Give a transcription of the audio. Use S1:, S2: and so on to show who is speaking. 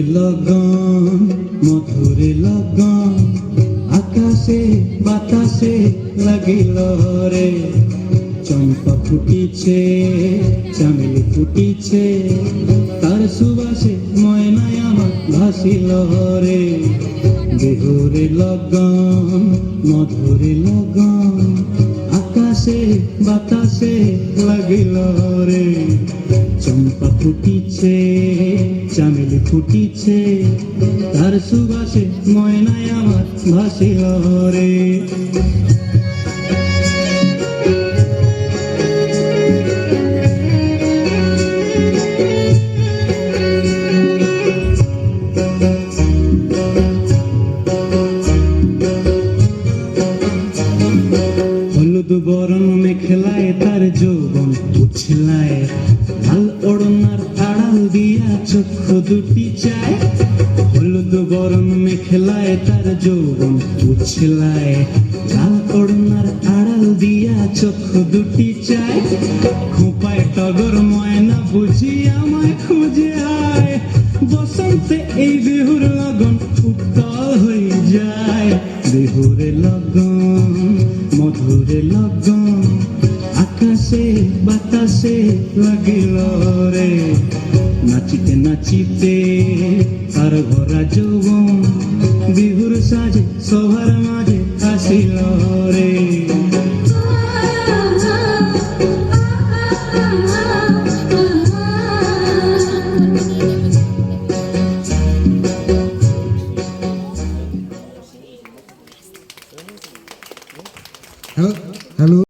S1: লগন, মধুরে লগন, আকাশে বাতাসে লাগিল রে। চম্পা ফুটিছে, চামেলি ফুটিছে, তার সুবাসে ময়নায় আমার ভাসিল রে। বিহুরে লগন, মধুরে লগন বাতাসে লাগিল রে। চম্পা ফুটিছে চামেলি ফুটিছে তার সুবাসে ময়নায় আমার ভাসিল রে। মেখলায় তার যৌবন, উছলায় লাল ওড়নার আড়াল দিয়া চক্ষু দুটি চায়। হলুদ বরণ মেখলায় তার যৌবন, উছলায় লাল ওড়নার আড়াল দিয়া চক্ষু দুটি চায়। খোপায় টগর ময়না বুঝি আমায় খুঁজে আয়। বসন্তে এই বিহুর লগন উত্তাল হয়ে যায়। বিহুরে লগন বাতাসে লাগিল রে। নাচিতে নাচিতে তার ভরা যৌবন বিহুর সাজে সবার মাঝে আসিল রে।
S2: হ্যালো?